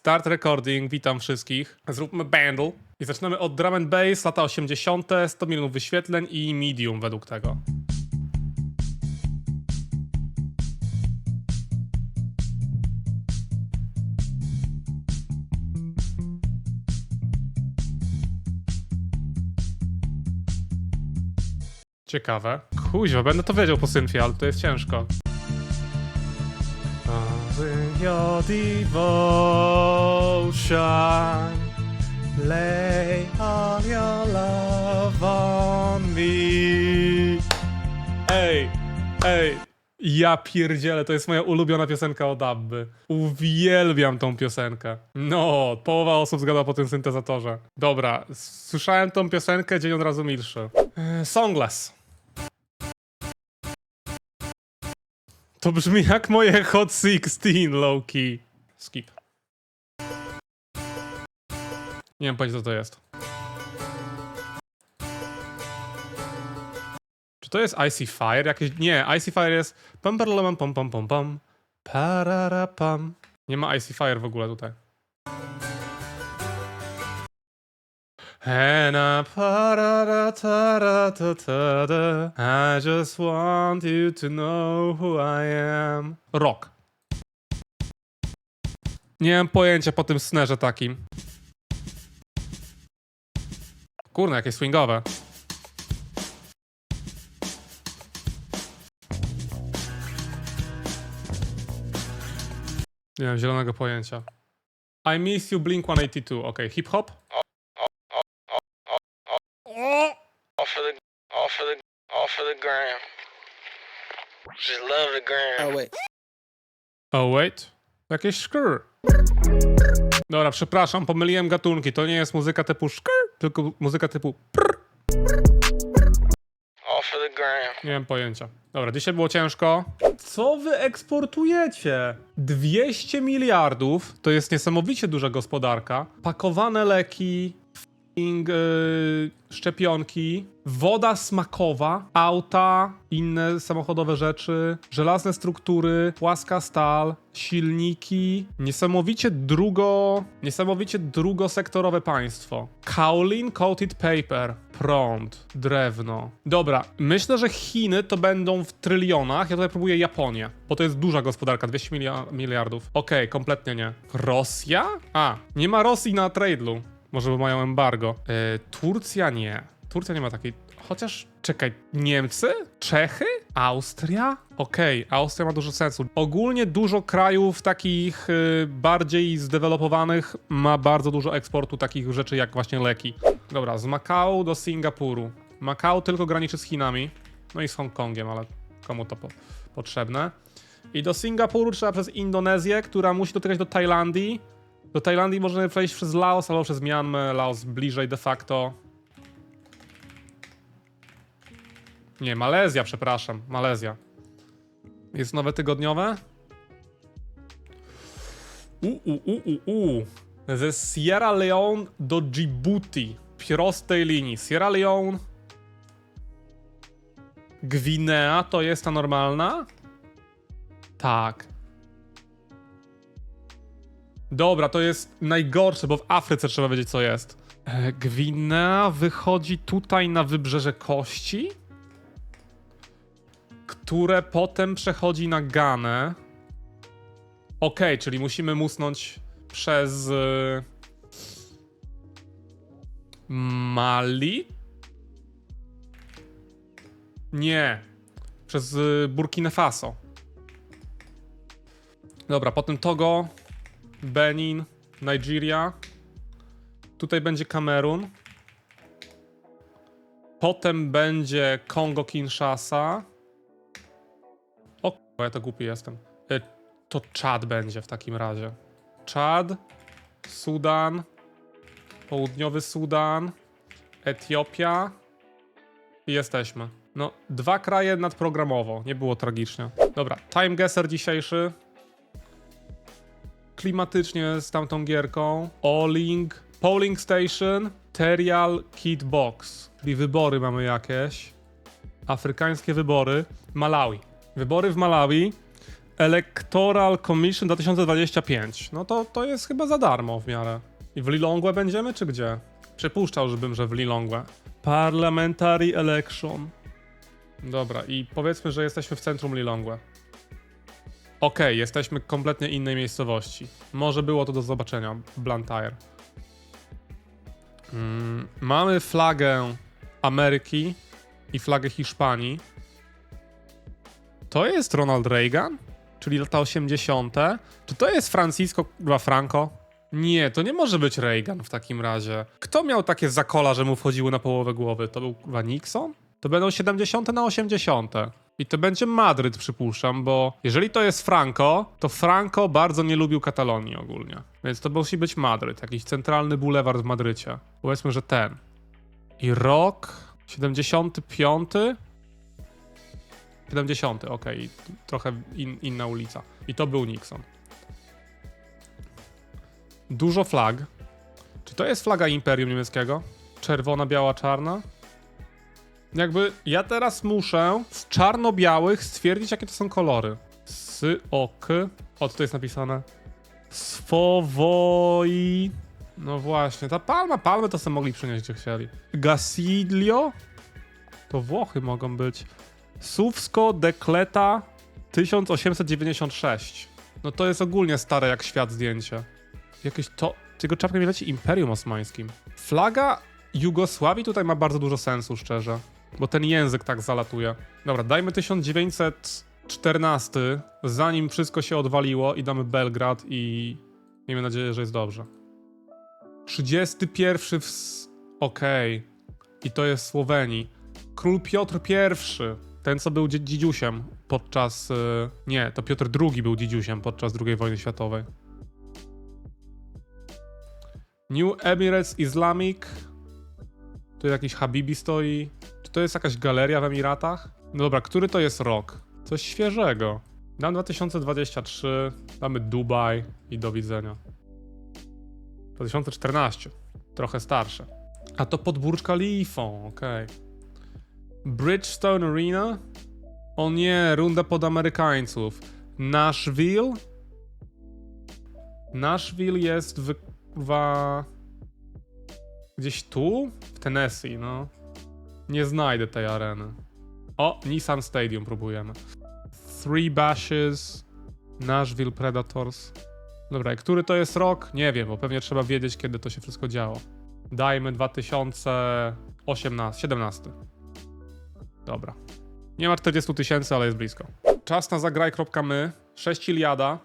Start recording, witam wszystkich. Zróbmy bandle. I zaczynamy od drum and bass, lata 80., 100 milionów wyświetleń i medium według tego. Ciekawe. Kuźwa, będę to wiedział po synfie, ale to jest ciężko. Your devotion, lay all your love on me. Ej, ej, ja pierdzielę, to jest moja ulubiona piosenka od Abby. Uwielbiam tą piosenkę. No, połowa osób zgada po tym syntezatorze. Dobra, słyszałem tą piosenkę, dzień od razu milszy. E, To brzmi jak moje Hot 16 low key. Skip. Nie wiem pojęcia co to jest. Czy to jest Icy Fire? Jakieś... Nie, Icy Fire jest pam pam pam pam pam pam parara. Nie ma Icy Fire w ogóle tutaj. I parara tara ta. I just want you to know who I am. Rock. Nie mam pojęcia po tym snerze takim. Kurna, jakie swingowe. Nie mam zielonego pojęcia. I miss you Blink 182. Okej, hip hop? off of the off of the off of the gram. Just love the gram. Oh wait. Oh wait. Jakieś szkr. Dobra, przepraszam, pomyliłem gatunki. To nie jest muzyka typu szkr, tylko muzyka typu prr. Off of the gram. Nie mam pojęcia. Dobra, dzisiaj było ciężko. Co wy eksportujecie? 200 miliardów to jest niesamowicie duża gospodarka. Pakowane leki, szczepionki, woda smakowa, auta, inne samochodowe rzeczy, żelazne struktury, płaska stal, silniki. Niesamowicie drugo, niesamowicie drugosektorowe państwo. Kaolin Coated Paper, prąd, drewno. Dobra, myślę, że Chiny to będą w trylionach. Ja tutaj próbuję Japonię, bo to jest duża gospodarka, 200 milia- miliardów. Okej, kompletnie nie. Rosja? A, nie ma Rosji na Trade'lu. Może bo mają embargo. Yy, Turcja nie. Turcja nie ma takiej. Chociaż, czekaj, Niemcy? Czechy? Austria? Okej, Austria ma dużo sensu. Ogólnie dużo krajów takich y, bardziej zdevelopowanych ma bardzo dużo eksportu takich rzeczy jak właśnie leki. Dobra, z Makao do Singapuru. Makao tylko graniczy z Chinami. No i z Hongkongiem, ale komu to po potrzebne. I do Singapuru trzeba przez Indonezję, która musi dotykać do Tajlandii. Do Tajlandii możemy przejść przez Laos albo przez Myanmę. Laos bliżej de facto. Nie, Malezja, przepraszam. Malezja. Jest nowe tygodniowe? U, u, u, u, u. Ze Sierra Leone do Djibouti. Prostej linii. Sierra Leone. Gwinea to jest ta normalna? Tak. Dobra, to jest najgorsze, bo w Afryce trzeba wiedzieć, co jest. E, Gwinea wychodzi tutaj na wybrzeże Kości, które potem przechodzi na Ganę. Okej, czyli musimy musnąć przez y, Mali? Nie. Przez y, Burkina Faso. Dobra, potem Togo, Benin, Nigeria. Tutaj będzie Kamerun. Potem będzie Kongo Kinshasa. O, ja to głupi jestem. Y, To Czad będzie w takim razie. Czad, Sudan, Południowy Sudan, Etiopia i jesteśmy. No, dwa kraje nadprogramowo, nie było tragicznie. Dobra, time guesser dzisiejszy. Klimatycznie z tamtą gierką. Alling, Polling Station, Terial Kid Box. Czyli wybory mamy jakieś. Afrykańskie wybory. Malawi. Wybory w Malawi. Electoral Commission 2025. No to, to jest chyba za darmo w miarę. I w Lilongwe będziemy, czy gdzie? Przypuszczał, żebym, że w Lilongwe. Parliamentary Election. Dobra, i powiedzmy, że jesteśmy w centrum Lilongwe. Okej, jesteśmy kompletnie innej miejscowości. Może było to do zobaczenia. Blantyre. Mm, mamy flagę Ameryki i flagę Hiszpanii. To jest Ronald Reagan? Czyli lata 80. Czy to jest Francisco Franco? Nie, to nie może być Reagan w takim razie. Kto miał takie zakola, że mu wchodziły na połowę głowy? To był chyba Nixon? To będą 70 na 80. I to będzie Madryt, przypuszczam, bo jeżeli to jest Franco, to Franco bardzo nie lubił Katalonii ogólnie. Więc to musi być Madryt, jakiś centralny bulewar w Madrycie. Powiedzmy, że ten. I rok 75. 70, okej, trochę in, inna ulica. I to był Nixon. Dużo flag. Czy to jest flaga Imperium Niemieckiego? Czerwona, biała, czarna? Jakby ja teraz muszę z czarno-białych stwierdzić, jakie to są kolory. S, o, co to jest napisane? Swowoi. No właśnie, ta palma, palmę to sobie mogli przynieść, gdzie chcieli. Gasilio? To Włochy mogą być. Sówsko Dekleta 1896. No to jest ogólnie stare jak świat zdjęcie. Jakieś to... Tego czapka mi leci Imperium Osmańskim. Flaga Jugosławii tutaj ma bardzo dużo sensu, szczerze. Bo ten język tak zalatuje. Dobra, dajmy 1914, zanim wszystko się odwaliło i damy Belgrad i miejmy nadzieję, że jest dobrze. 31 w... Okej. I to jest Słowenii. Król Piotr I. Ten, co był dzie- dzidziusiem podczas... y, Nie, to Piotr II był dzidziusiem podczas II wojny światowej. New Emirates Islamic. Tu jakiś Habibi stoi. Czy to jest jakaś galeria w Emiratach? No dobra, który to jest rok? Coś świeżego. Dam 2023, damy Dubaj i do widzenia. 2014, trochę starsze. A to pod Burj okej. Bridgestone Arena? O nie, runda pod Amerykańców. Nashville? Nashville jest w... Gdzieś tu? W Tennessee, no. Nie znajdę tej areny. O, Nissan Stadium próbujemy. Three Bashes, Nashville Predators. Dobra, który to jest rok? Nie wiem, bo pewnie trzeba wiedzieć, kiedy to się wszystko działo. Dajmy 2018, 17. Dobra. Nie ma 40 tysięcy, ale jest blisko. Czas na zagraj.my. 6 Iliada.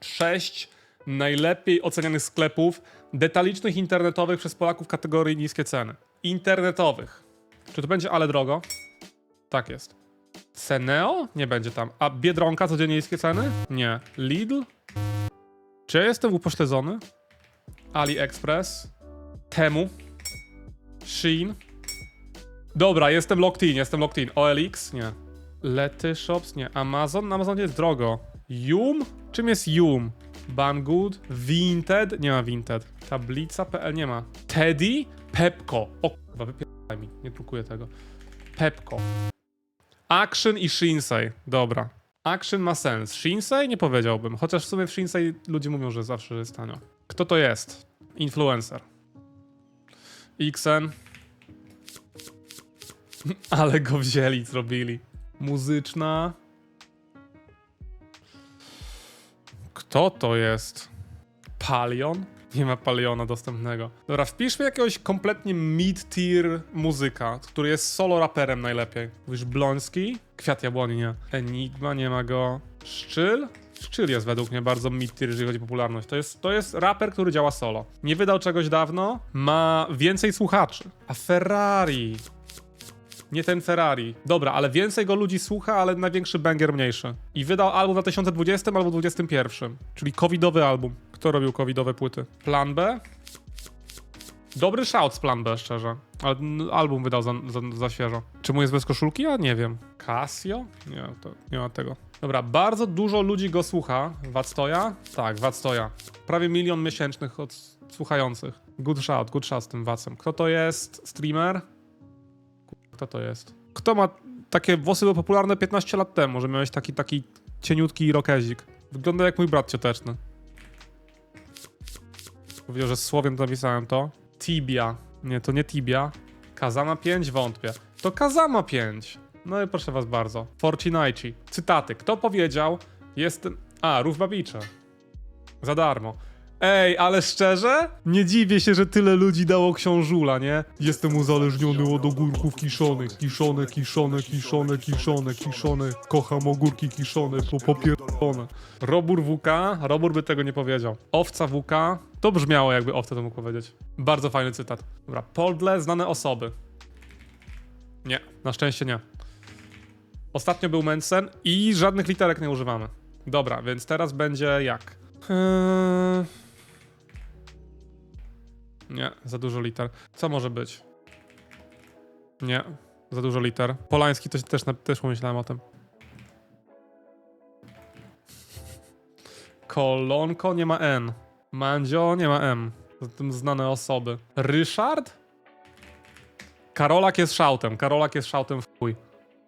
6 najlepiej ocenianych sklepów detalicznych internetowych przez Polaków kategorii niskie ceny. Internetowych. Czy to będzie ale drogo? Tak jest. Ceneo? Nie będzie tam. A Biedronka codziennie niskie ceny? Nie. Lidl? Czy ja jestem upośledzony? AliExpress? Temu? Shein? Dobra, jestem locked in, jestem locked in. OLX? Nie. Lety Shops? Nie. Amazon? Na Amazonie jest drogo. Yum? Czym jest Yum? Banggood? Vinted? Nie ma Vinted. Tablica.pl? Nie ma. Teddy? Pepco. O kurwa. Nie drukuję tego. Pepco. Action i Shinsei. Dobra. Action ma sens. Shinsei? Nie powiedziałbym. Chociaż w sumie w Shinsei ludzie mówią, że zawsze jest tanio. Kto to jest? Influencer. Xen. Ale go wzięli, zrobili. Muzyczna. Kto to jest? Palion? Nie ma Paliona dostępnego. Dobra, wpiszmy jakiegoś kompletnie mid-tier muzyka, który jest solo raperem najlepiej. Mówisz Bloński? Kwiat Jabłoni, nie. Enigma, nie ma go. Szczyl? Szczyl jest według mnie bardzo mid-tier, jeżeli chodzi o popularność. To jest, to jest raper, który działa solo. Nie wydał czegoś dawno, ma więcej słuchaczy. A Ferrari... Nie ten Ferrari. Dobra, ale więcej go ludzi słucha, ale największy banger mniejszy. I wydał album w 2020 albo 2021. Czyli covidowy album. Kto robił covidowe płyty? Plan B? Dobry shout z Plan B, szczerze. Ale album wydał za, za, za świeżo. Czy mu jest bez koszulki? Ja nie wiem. Casio? Nie, to nie ma tego. Dobra, bardzo dużo ludzi go słucha. Wactoja? Tak, Wactoja. Prawie milion miesięcznych od słuchających. Good shout, good shout z tym Wacem. Kto to jest? Streamer? Kto to jest? Kto ma takie włosy były popularne 15 lat temu, że miałeś taki, taki cieniutki irokezik. Wygląda jak mój brat cioteczny. Powiedział, że słowem napisałem to. Tibia. Nie, to nie Tibia. Kazama 5? Wątpię. To Kazama 5. No i proszę was bardzo. Forcinaici. Cytaty. Kto powiedział? Jestem... A, Rów Babicze. Za darmo. Ej, ale szczerze? Nie dziwię się, że tyle ludzi dało książula, nie? Jestem uzależniony od ogórków kiszonych. Kiszone, kiszone, kiszone, kiszone, kiszone. Kocham ogórki kiszone, po popierdolone. Robur WK? Robur by tego nie powiedział. Owca WK? To brzmiało jakby owca to mógł powiedzieć. Bardzo fajny cytat. Dobra, Poldle, znane osoby. Nie, na szczęście nie. Ostatnio był Mensen i żadnych literek nie używamy. Dobra, więc teraz będzie jak? Eee... Nie, za dużo liter. Co może być? Nie, za dużo liter. Polański to też, też pomyślałem o tym. Kolonko nie ma N. Mandzio nie ma M. Zatem znane osoby. Ryszard? Karolak jest szautem. Karolak jest szautem w chuj.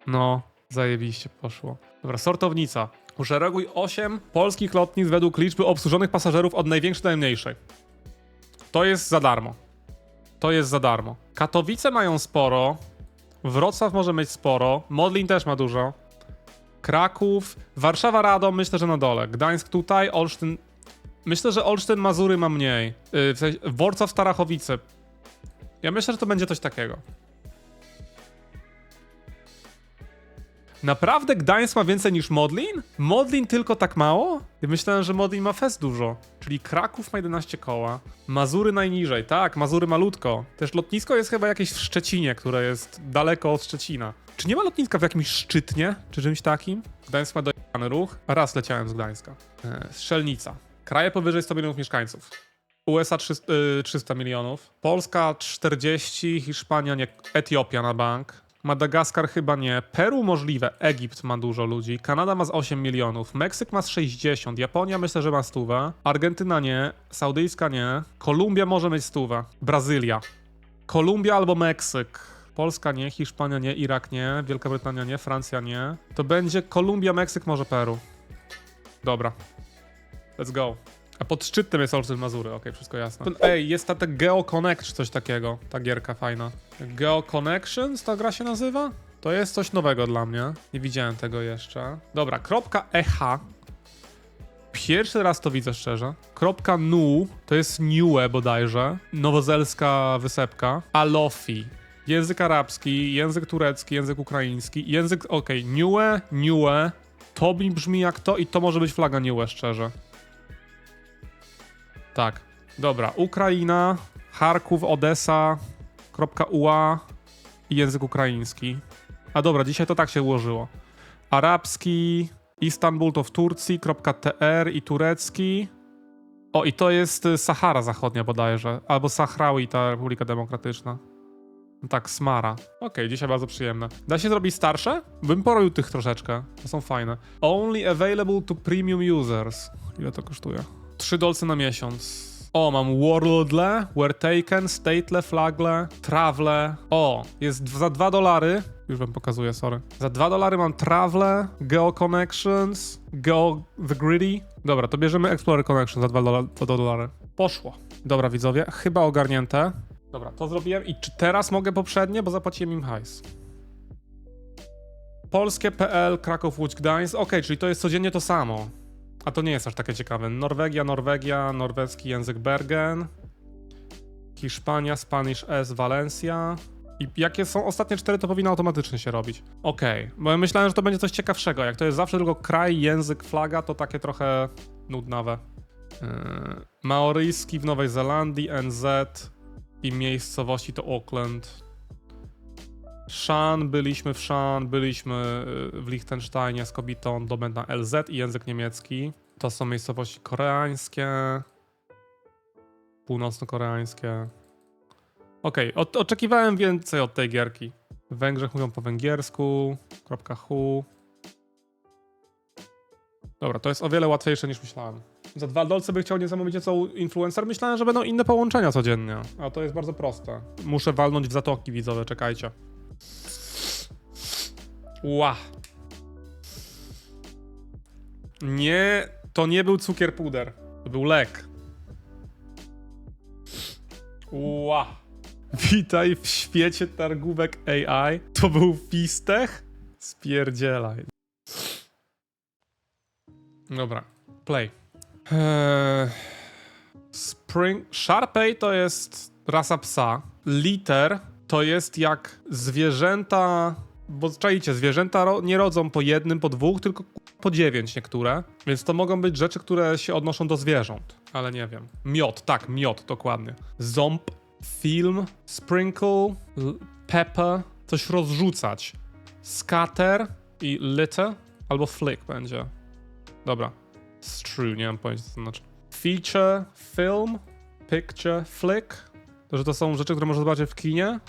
No, zajebiście poszło. Dobra, sortownica. Uszereguj 8 polskich lotnisk według liczby obsłużonych pasażerów od największej do najmniejszej. To jest za darmo. To jest za darmo. Katowice mają sporo. Wrocław może mieć sporo. Modlin też ma dużo. Kraków. Warszawa, Radom myślę, że na dole. Gdańsk tutaj. Olsztyn. Myślę, że Olsztyn, Mazury ma mniej. Yy, w sensie. Ja myślę, że to będzie coś takiego. Naprawdę Gdańsk ma więcej niż Modlin? Modlin tylko tak mało? Ja myślałem, że Modlin ma fest dużo. Czyli Kraków ma 11 koła. Mazury najniżej, tak, Mazury malutko. Też lotnisko jest chyba jakieś w Szczecinie, które jest daleko od Szczecina. Czy nie ma lotniska w jakimś Szczytnie, czy czymś takim? Gdańsk ma dojany ruch. Raz leciałem z Gdańska. E, Strzelnica. Kraje powyżej 100 milionów mieszkańców. USA 300, y, 300 milionów. Polska 40, Hiszpania nie, Etiopia na bank. Madagaskar chyba nie. Peru możliwe. Egipt ma dużo ludzi. Kanada ma z 8 milionów. Meksyk ma z 60. Japonia myślę, że ma stówę. Argentyna nie. Saudyjska nie. Kolumbia może mieć stówę. Brazylia. Kolumbia albo Meksyk. Polska nie, Hiszpania nie, Irak nie, Wielka Brytania nie, Francja nie. To będzie Kolumbia, Meksyk, może Peru. Dobra. Let's go. A pod szczytem jest Olsztyn Mazury, okej, wszystko jasne. Ej, jest ta, ta Geo Connect coś takiego, ta gierka fajna. Geo Connections ta gra się nazywa? To jest coś nowego dla mnie, nie widziałem tego jeszcze. Dobra, kropka EH. Pierwszy raz to widzę szczerze. Kropka NU to jest Niue bodajże, nowozelska wysepka. Alofi. Język arabski, język turecki, język ukraiński, język, okej, Niue, Niue. To mi brzmi jak to i to może być flaga Niue, szczerze. Tak. Dobra. Ukraina, Charków, Odessa, kropka UA i język ukraiński. A dobra, dzisiaj to tak się ułożyło. Arabski, Istanbul to w Turcji, kropka TR i turecki. O, i to jest y, Sahara Zachodnia bodajże. Albo Sahrawi, ta Republika Demokratyczna. Tak, Smara. Okej, dzisiaj bardzo przyjemne. Da się zrobić starsze? Bym porobił tych troszeczkę. To są fajne. Only available to premium users. Ile to kosztuje? 3 dolce na miesiąc. O, mam Warlordle, Were Taken, Statelе, Flagle, Travle. O, jest za 2 dolary. Już wam pokazuję, sorry. Za 2 dolary mam Travle, Geo Connections, Geo The Gritty. Dobra, to bierzemy Explorer Connection za 2 dola- za 2 dolary. Poszło. Dobra, widzowie, chyba ogarnięte. Dobra, to zrobiłem i czy teraz mogę poprzednie, bo zapłaciłem im hajs. Polskie.pl, Kraków, Łódź, Gdańsk. Okej, czyli to jest codziennie to samo. A to nie jest aż takie ciekawe. Norwegia, Norwegia, norweski język Bergen. Hiszpania, Spanish S, Valencia. I jakie są ostatnie cztery, to powinno automatycznie się robić. Okej, bo ja myślałem, że to będzie coś ciekawszego. Jak to jest zawsze tylko kraj, język, flaga, to takie trochę nudnawe. Yy, Maoryjski w Nowej Zelandii, NZ i miejscowości to Auckland. Shan, byliśmy w Shan, byliśmy y, w Liechtensteinie z kobietą, domen na LZ i język niemiecki. To są miejscowości koreańskie, północno-koreańskie. Okej, o- oczekiwałem więcej od tej gierki. Węgrzech mówią po węgiersku, kropka hu. Dobra, to jest o wiele łatwiejsze niż myślałem. Za dwa dolce by chciał niesamowicie co influencer. Myślałem, że będą inne połączenia codziennie. A to jest bardzo proste. Muszę walnąć w zatoki widzowe, czekajcie. Ła. Nie, to nie był cukier puder. To był lek. Ła. Witaj w świecie targówek AI. To był fistech? Spierdzielaj. Dobra, play. Eee, Spring... Sharpei to jest rasa psa. Liter to jest jak zwierzęta... Bo czajcie, zwierzęta ro nie rodzą po jednym, po dwóch, tylko po dziewięć niektóre. Więc to mogą być rzeczy, które się odnoszą do zwierząt. Ale nie wiem. Miot, tak, miot, dokładnie. Ząb, film, sprinkle, pepper, coś rozrzucać. Scatter i litter, albo flick będzie. Dobra. Strew, nie mam pojęcia co to znaczy. Feature, film, picture, flick. To, że to są rzeczy, które można zobaczyć w kinie?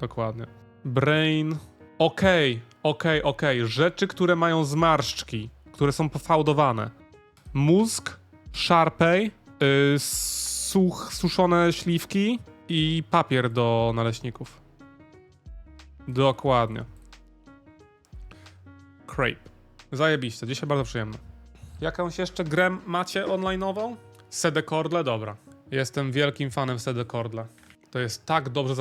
Dokładnie. Brain. Okej, okej, okej. Rzeczy, które mają zmarszczki, które są pofałdowane. Mózg, Sharpei, yy, such, suszone śliwki i papier do naleśników. Dokładnie. Crepe. Zajebiście, dzisiaj bardzo przyjemne. Jakąś jeszcze grę macie online'ową? Sedekordle? Dobra. Jestem wielkim fanem Sedekordle. To jest tak dobrze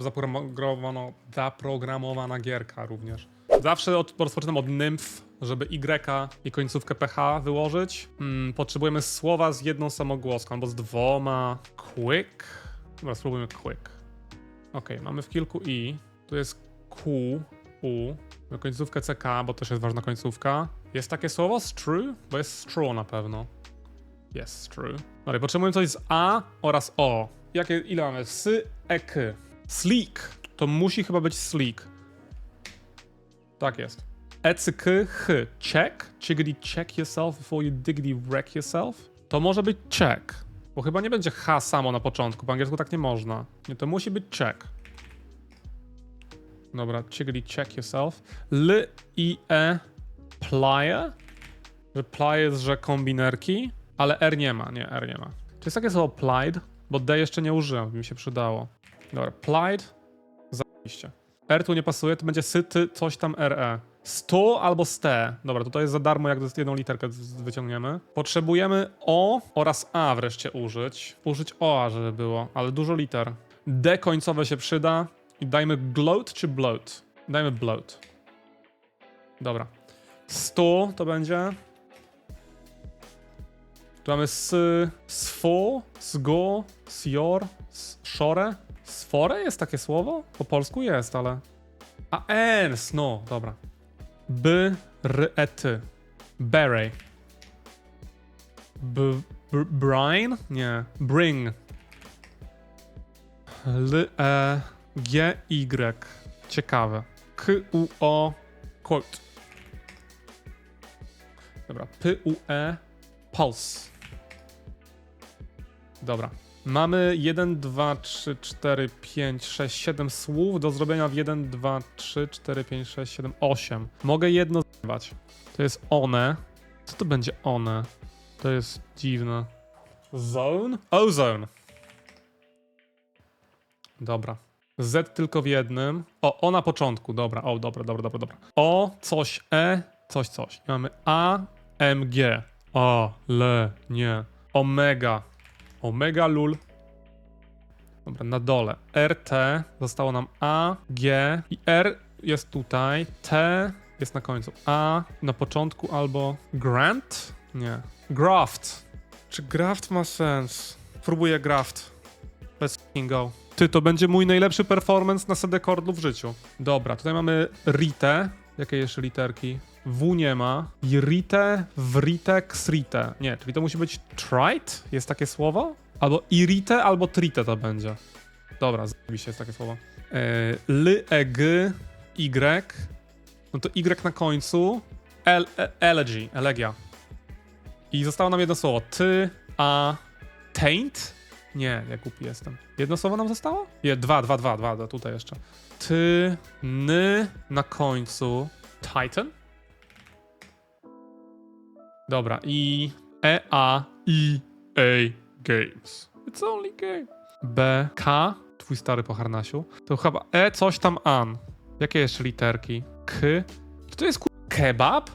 zaprogramowana, zaprogramowana gierka również. Zawsze od, rozpoczynam od nymf, żeby Y i końcówkę PH wyłożyć. Mm, potrzebujemy słowa z jedną samogłoską, albo z dwoma. Quick. Dobra, spróbujmy quick. Ok, mamy w kilku i. Tu jest Q, U. Końcówkę CK, bo też jest ważna końcówka. Jest takie słowo stru? Bo jest straw na pewno. Jest stru. Dobra, potrzebujemy coś z A oraz O. Jakie, ile mamy? S, E, K. Sleek. To musi chyba być sleek. Tak jest. E, C, K, H. Check. Chiggity check yourself before you diggity wreck yourself. To może być check. Bo chyba nie będzie H samo na początku. Po angielsku tak nie można. Nie, to musi być check. Dobra, chiggity check yourself. L, I, E. Playa? Że playa jest, że kombinerki, ale R nie ma, nie, R nie ma. Czy jest takie słowo plied? Bo D jeszcze nie użyłem, by mi się przydało. Dobra, plied. Zajebiście. R tu nie pasuje, to będzie sy, ty, coś tam RE. Sto albo ste. Dobra, to jest za darmo, jak jedną literkę wyciągniemy. Potrzebujemy O oraz A wreszcie użyć. Użyć O, A, żeby było, ale dużo liter. D końcowe się przyda. I dajmy gloat czy bloat? Dajmy bloat. Dobra. 100 to będzie. Mamy s, sfo, sgo, sjor, szore. Sfore jest takie słowo? Po polsku jest, ale... A ens, no, dobra. B, r, e, ty. Beret. B, b, brine? Nie. Bring. L, e, g, y. Ciekawe. K, u, o, quote. Dobra, P-U-E, Pulse. Dobra. Mamy 1, 2, 3, 4, 5, 6, 7 słów do zrobienia w 1, 2, 3, 4, 5, 6, 7, 8. Mogę jedno zrywać. To jest one. Co to będzie one? To jest dziwne. Zone? Ozone. Dobra. Z tylko w jednym. O, o na początku. Dobra, o, dobra, dobra, dobra, dobra. O, coś, E, coś, coś. I mamy A, M, G. O, le, nie. Omega. Omega lul. Dobra, na dole. RT zostało nam A, G i R jest tutaj. T jest na końcu. A na początku albo Grant? Nie. Graft. Czy graft ma sens? Próbuję graft. Let's go. Ty, to będzie mój najlepszy performance na Kordlu w życiu. Dobra, tutaj mamy Rite. Jakie jeszcze literki? W nie ma. Irite, write, ksrite. Nie, czyli to musi być trite? Jest takie słowo? Albo irite, albo trite to będzie. Dobra, zajebiście jest takie słowo. Yy, L, E, G, Y. No to Y na końcu. El, e, elegy, elegia. I zostało nam jedno słowo. Ty, a, taint? Nie, ja głupi jestem. Jedno słowo nam zostało? Nie, dwa, dwa, dwa, dwa, tutaj jeszcze. Ty, ny na końcu. Titan? Dobra, i E, A, I, A, Games. It's only game. B, K, twój stary po harnasiu. To chyba E, coś tam an. Jakie jeszcze literki? K. Czy to jest kebab?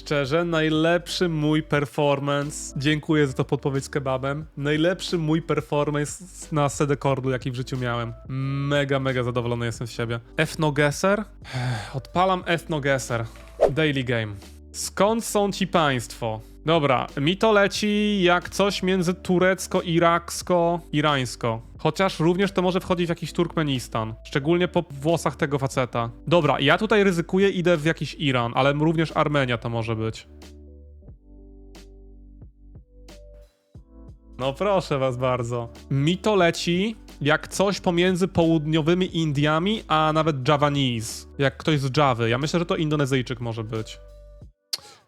Szczerze, najlepszy mój performance, dziękuję za to podpowiedź z kebabem, najlepszy mój performance na sedekordu, jaki w życiu miałem. Mega, mega zadowolony jestem z siebie. Ethnogesser? Odpalam Ethnogesser. Daily Game. Skąd są ci państwo? Dobra, mi to leci jak coś między turecko-iraksko-irańsko. Chociaż również to może wchodzić w jakiś Turkmenistan. Szczególnie po włosach tego faceta. Dobra, ja tutaj ryzykuję, idę w jakiś Iran, ale również Armenia to może być. No proszę was bardzo. Mi to leci jak coś pomiędzy południowymi Indiami, a nawet Javanese. Jak ktoś z Javy. Ja myślę, że to Indonezyjczyk może być.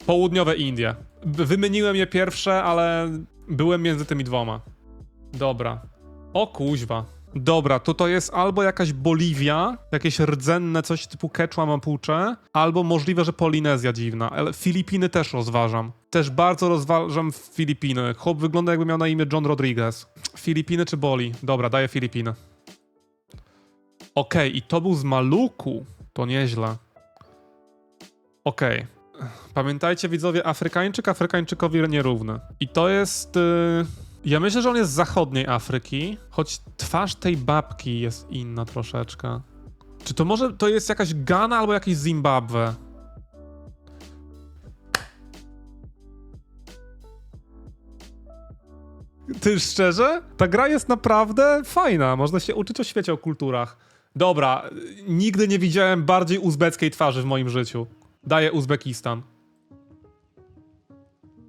Południowe Indie. Wymieniłem je pierwsze, ale byłem między tymi dwoma. Dobra. O kuźwa. Dobra, to to jest albo jakaś Boliwia, jakieś rdzenne coś typu Quechua Mapuche, albo możliwe, że Polinezja dziwna, ale Filipiny też rozważam. Też bardzo rozważam Filipiny. Chłop wygląda jakby miał na imię John Rodriguez. Filipiny czy Boli? Dobra, daję Filipiny. Okej, i to był z Maluku. To nieźle. Okej. Pamiętajcie, widzowie, Afrykańczyk Afrykańczykowi nierówny. I to jest. y, Ja myślę, że on jest z zachodniej Afryki, choć twarz tej babki jest inna troszeczkę. Czy to może to jest jakaś Ghana albo jakieś Zimbabwe? Ty szczerze? Ta gra jest naprawdę fajna. Można się uczyć o świecie, o kulturach. Dobra, nigdy nie widziałem bardziej uzbeckiej twarzy w moim życiu. Daję Uzbekistan.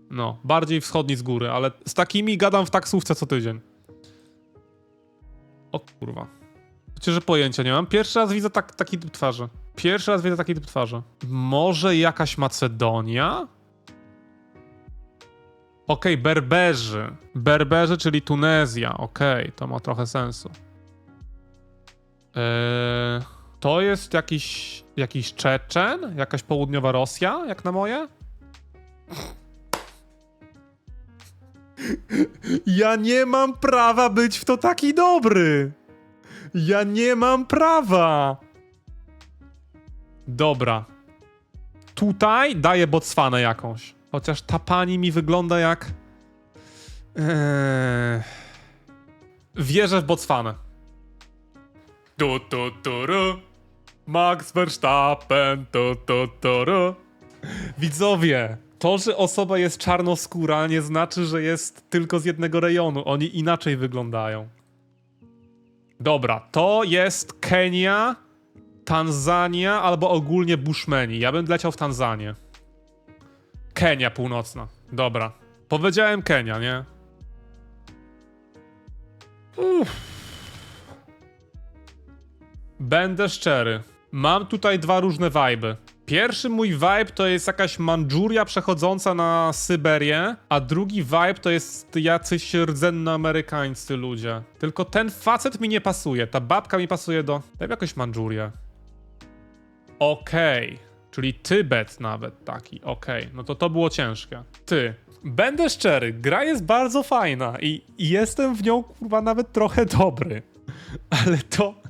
No, bardziej wschodni z góry, ale z takimi gadam w taksówce co tydzień. O kurwa. Chociaż, że pojęcia nie mam. Pierwszy raz widzę tak, taki typ twarzy. Pierwszy raz widzę taki typ twarzy. Może jakaś Macedonia? Okej, Berberzy. Berberzy, czyli Tunezja. Okej, to ma trochę sensu. Eee, to jest jakiś, jakiś Czeczen? Jakaś południowa Rosja, jak na moje? Ja nie mam prawa być w to taki dobry. Ja nie mam prawa. Dobra. Tutaj daję Botswanę jakąś. Chociaż ta pani mi wygląda jak. Eee... Wierzę w Botswanę. Tu, tu, tu, ru. Max Verstappen, tu, tu, tu, ru. Widzowie, to, że osoba jest czarnoskóra, nie znaczy, że jest tylko z jednego rejonu. Oni inaczej wyglądają. Dobra, to jest Kenia, Tanzania albo ogólnie Bushmeni. Ja bym leciał w Tanzanię. Kenia północna. Dobra. Powiedziałem Kenia, nie? Uff. Będę szczery. Mam tutaj dwa różne viby. Pierwszy mój vibe to jest jakaś Mandżuria przechodząca na Syberię, a drugi vibe to jest jacyś rdzennoamerykańscy ludzie. Tylko ten facet mi nie pasuje, ta babka mi pasuje do... Daj jakoś Mandżurię. Okej, czyli Tybet nawet taki, okej, no to to było ciężkie. Ty, będę szczery, gra jest bardzo fajna i, i jestem w nią kurwa nawet trochę dobry. Ale to,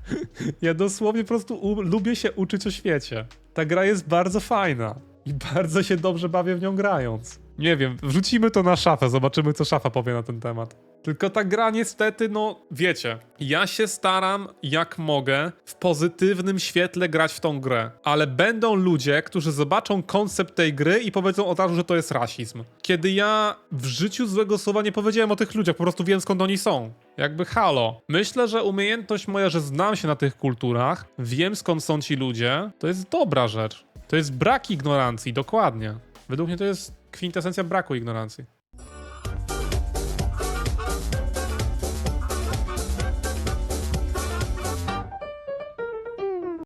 ja dosłownie po prostu lubię się uczyć o świecie. Ta gra jest bardzo fajna i bardzo się dobrze bawię w nią grając. Nie wiem, wrzucimy to na szafę, zobaczymy co szafa powie na ten temat. Tylko ta gra niestety, no wiecie, ja się staram jak mogę w pozytywnym świetle grać w tą grę, ale będą ludzie, którzy zobaczą koncept tej gry i powiedzą od razu, że to jest rasizm. Kiedy ja w życiu złego słowa nie powiedziałem o tych ludziach, po prostu wiem skąd oni są. Jakby halo. Myślę, że umiejętność moja, że znam się na tych kulturach, wiem skąd są ci ludzie, to jest dobra rzecz. To jest brak ignorancji, dokładnie. Według mnie to jest kwintesencja braku ignorancji.